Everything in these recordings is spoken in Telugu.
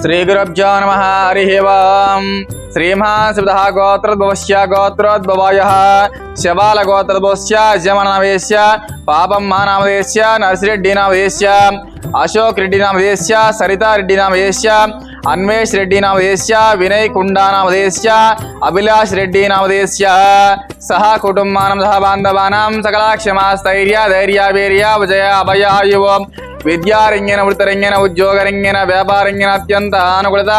श्री श्रीगुरभ्यो नमः, हरिः ओम्। श्रीमहाशिवतः गोत्रद्भवस्य गोत्रोद्भवायः शबालगोत्रद्भवस्य जमनवेश्य पापं महानामदेश्य नरसिरेड्डीनामदेश्य अशोकरेड्डीनामदेश्य सरितारेड्डीनामदेश्य అన్వేష్ రెడ్డి నామదేశ్య వినయ్ కుండా నామదేశ్య అభిలాష్ రెడ్డి నామదేశ్య. సహా కుటుంబానం సహ బాంధవానాం సకల క్షమాస్థైర్య ధైర్య వీర్య విజయ అభయ ఆయువ విద్యారంగేన వృత్తరంగేన ఉద్యోగరంగేన వ్యాపారంగేన అత్యంత అనుకూలత.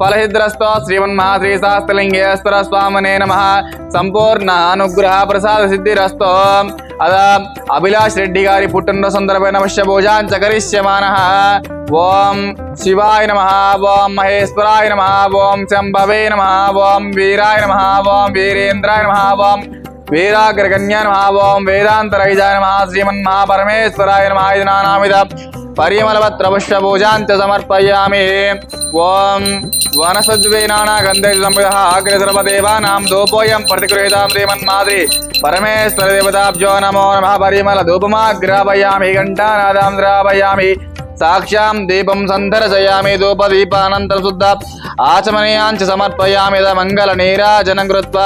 ఫలహిద్రస్తో శ్రీమన్మహాశ్రీ శాస్త్రలింగేశ్వర స్వామనే నమ. సంపూర్ణ అనుగ్రహ ప్రసాద సిద్ధిరస్తో. అదా అభిలాష్ రెడ్డి గారి పుట్టినరోజు సందర్భమైన నమస్య పూజాంచ కరిష్యమాన. ఓం శివాయ నమ ఓం మహేశ్వరాయ నమ ఓం శంభవే నమ ఓం వీరాయ నమ ఓం వీరేంద్రాయ నమ ఓం వీరాగ్రగణ్య నమ ఓం వేదాంతరైజాయ నమ శ్రీమన్ మహాపరమేశ్వరాయ నమ ఇది నానామిద పరిమళపత్ర పుష్ప సమర్పయామి. ఓం వనసద్వేనానా గంధే సంవిధ అగ్రసర్వదేవానాం దోపోయం ప్రతిగృహీతాం శ్రీమన్మాద్రి పరమేశ్వర దేవతాభ్యో నమో నమ పరిమళ ధూపమాగ్రాపయామి ఘంటానాదాం ద్రాపయామి సాక్ష్యాం దీపం సందర్శయామి ధూపదీపానంతర శుద్ధ ఆచమనీయాంచ సమర్పయామిద మంగళ నీరాజనం కృత్వ.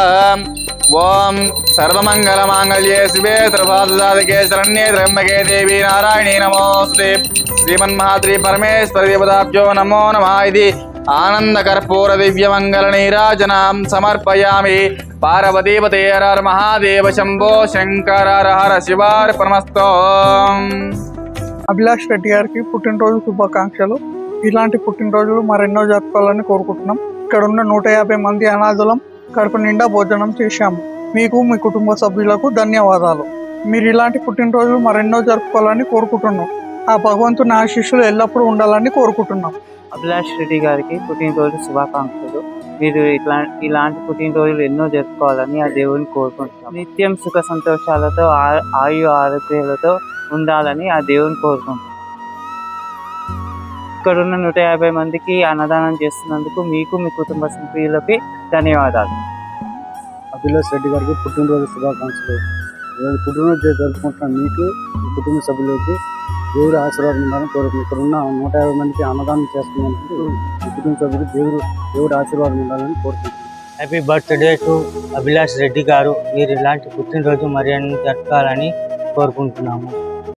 ఓం సర్వమంగళ మాంగళ్యే శివే సర్వాసాధికే శరణ్యే త్రయంబకే దేవి నారాయణీ నమోస్తే. శ్రీమన్మహాద్రి పరమేశ్వర దేవతాభ్యో నమో నమ ఇది. ఆనందకర్పూర దివ్యమంగళ నీరాజనాం సమర్పయామి. పార్వతీపతే హర మహాదేవ శంభో శంకర హర శివార్పణమస్తో. అభిలాష్ రెడ్డి గారికి పుట్టినరోజు శుభాకాంక్షలు. ఇలాంటి పుట్టినరోజులు మరెన్నో జరుపుకోవాలని కోరుకుంటున్నాం. ఇక్కడ ఉన్న నూట యాభై మంది అనాథులం కడుపు నిండా భోజనం చేశాము. మీకు మీ కుటుంబ సభ్యులకు ధన్యవాదాలు. మీరు ఇలాంటి పుట్టినరోజులు మరెన్నో జరుపుకోవాలని కోరుకుంటున్నాం. ఆ భగవంతుని ఆశీస్సులు ఎల్లప్పుడూ ఉండాలని కోరుకుంటున్నాం. అభిలాష్ రెడ్డి గారికి పుట్టినరోజు శుభాకాంక్షలు. మీరు ఇట్లా ఇలాంటి పుట్టినరోజులు ఎన్నో జరుపుకోవాలని ఆ దేవుని కోరుకుంటున్నాం. నిత్యం సుఖ సంతోషాలతో ఆ- ఆయు ఆరోగ్యాలతో ఉండాలని ఆ దేవుని కోరుకుంటున్నాం. ఇక్కడ ఉన్న నూట యాభై మందికి అన్నదానం చేస్తున్నందుకు మీకు మీ కుటుంబ సభ్యులకి ధన్యవాదాలు. అభిలాష్ రెడ్డి గారికి పుట్టినరోజు శుభాకాంక్షలు. పుట్టినరోజు జరుపుకుంటున్న మీకు మీ కుటుంబ సభ్యులకి దేవుడు ఆశీర్వాదం ఉండాలని కోరుకుంటున్నాను ఇక్కడ ఉన్న నూట యాభై మందికి అన్నదానం చేస్తున్నందుకు కుటుంబ దేవుడు దేవుడు ఆశీర్వాదం ఉండాలని కోరుకుంటున్నాను happy birthday to Abhilash Reddy garu. మీరు ఇలాంటి పుట్టినరోజు మర్యాదను జరపాలని కోరుకుంటున్నాము.